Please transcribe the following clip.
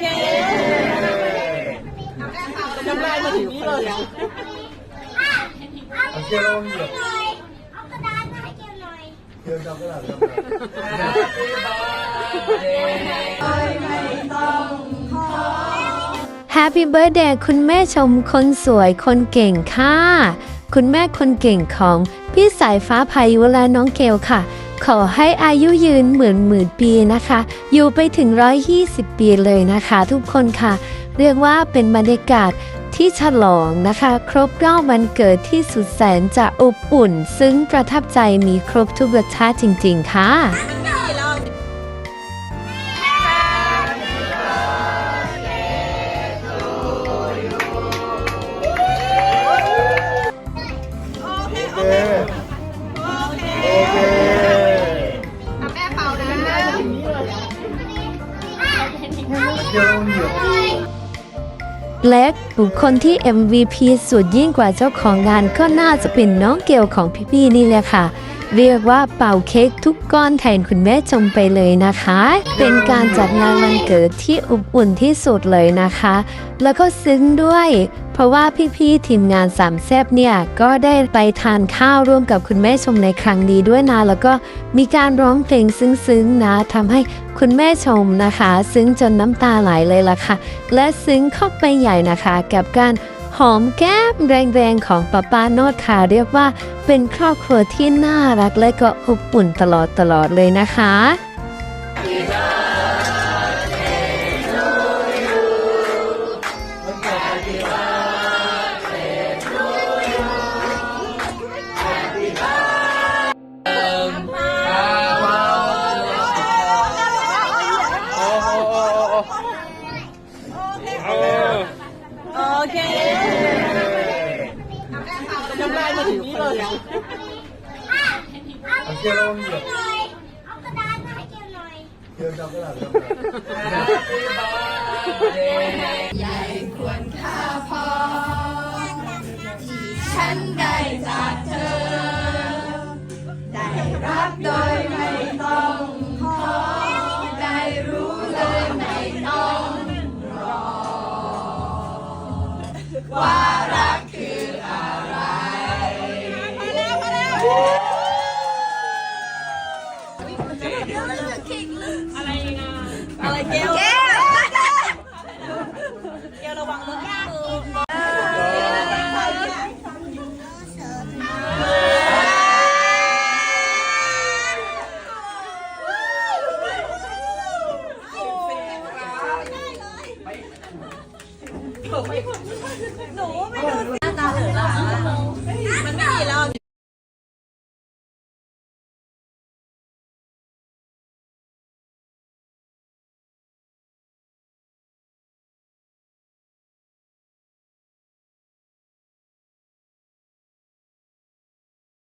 เคจำได้มาถึงนี้เลยเอาเกลียวหน่อยเอากระดานมาให้เกลียวหน่อยเกลียวจำกระดาจำไม่ต้องขอ Happy Birthday คุณแม่ชมคนสวยคนเก่งค่ะ คุณแม่คนเก่งของพี่สายฟ้าพายุและน้องเกลค่ะ ขอให้อายุยืนหมื่นหมื่นปีนะคะ อยู่ไปถึง 120 ปีเลยนะคะ ทุกคนค่ะ เรียกว่าเป็นบรรยากาศที่ฉลองนะคะ ครบรอบวันเกิดที่สุดแสนจะอบอุ่น ซึ่งประทับใจมีครบทุกรสชาติจริง ๆ ค่ะ เกลเหยียบและบุคคลที่ MVP สุดยิ่งกว่าเจ้าของงานก็น่าจะเป็นน้องเกลของพี่ๆนี่แหละค่ะ เรียกว่าเป่าเค้กทุกก้อนแทนคุณแม่ชมไปเลยนะคะ เป็นการจัดงานวันเกิดที่อบอุ่นที่สุดเลยนะคะ แล้วก็ซึ้งด้วย เพราะว่าพี่ๆทีมงานสามแซบเนี่ยก็ได้ไปทานข้าวร่วมกับคุณแม่ชมในครั้งนี้ด้วยนะแล้วก็มีการร้องเพลงซึ้งๆนะทำให้คุณแม่ชมนะคะ ซึ้งจนน้ำตาไหลเลยล่ะค่ะ และซึ้งเข้าไปใหญ่นะคะกับการ หอมแก้มแรงๆของป้าป้าโนดค่ะเรียกว่าเป็นครอบครัวที่น่ารักและก็อบอุ่นตลอดตลอดเลยนะคะ เลยเอาเกลเหยียบเอากระดานมาให้เกลียวหน่อยเกลจับกระดาษจับกระดาษฉันได้จากเธอ ได้รับโดย เกลเกลเกลระวังมือมือหนูไม่รู้